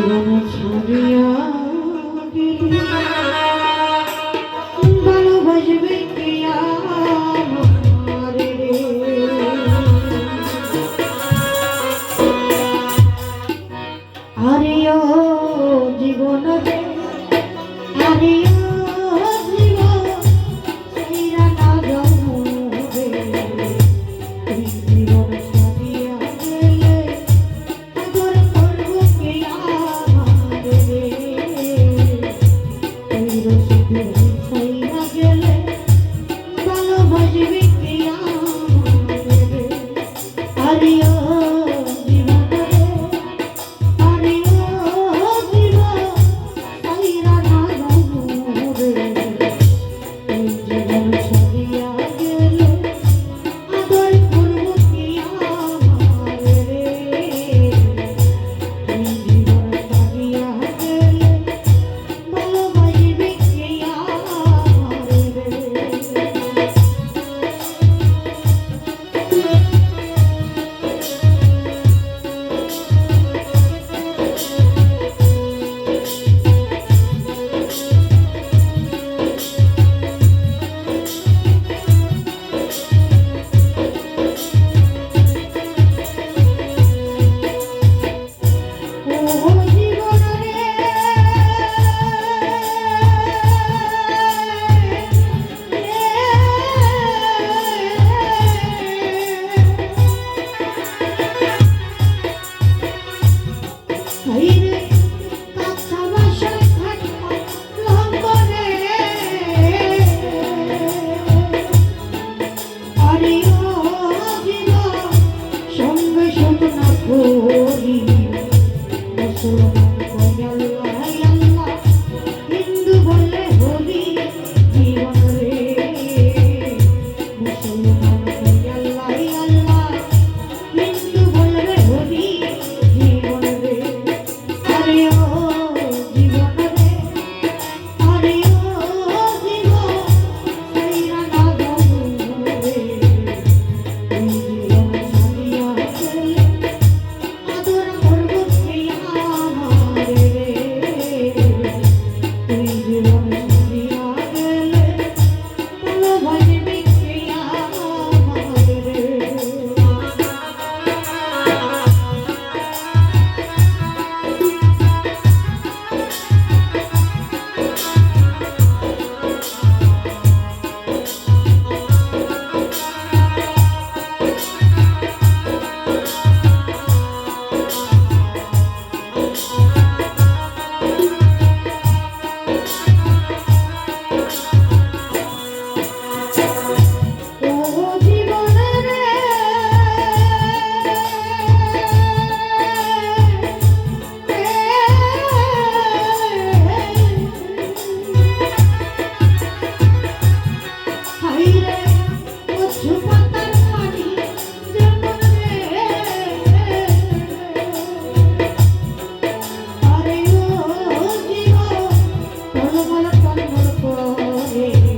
জীবন ছাড়িয়া ভালোবাসবে কিয়া আরে জীবন দেয় মন করে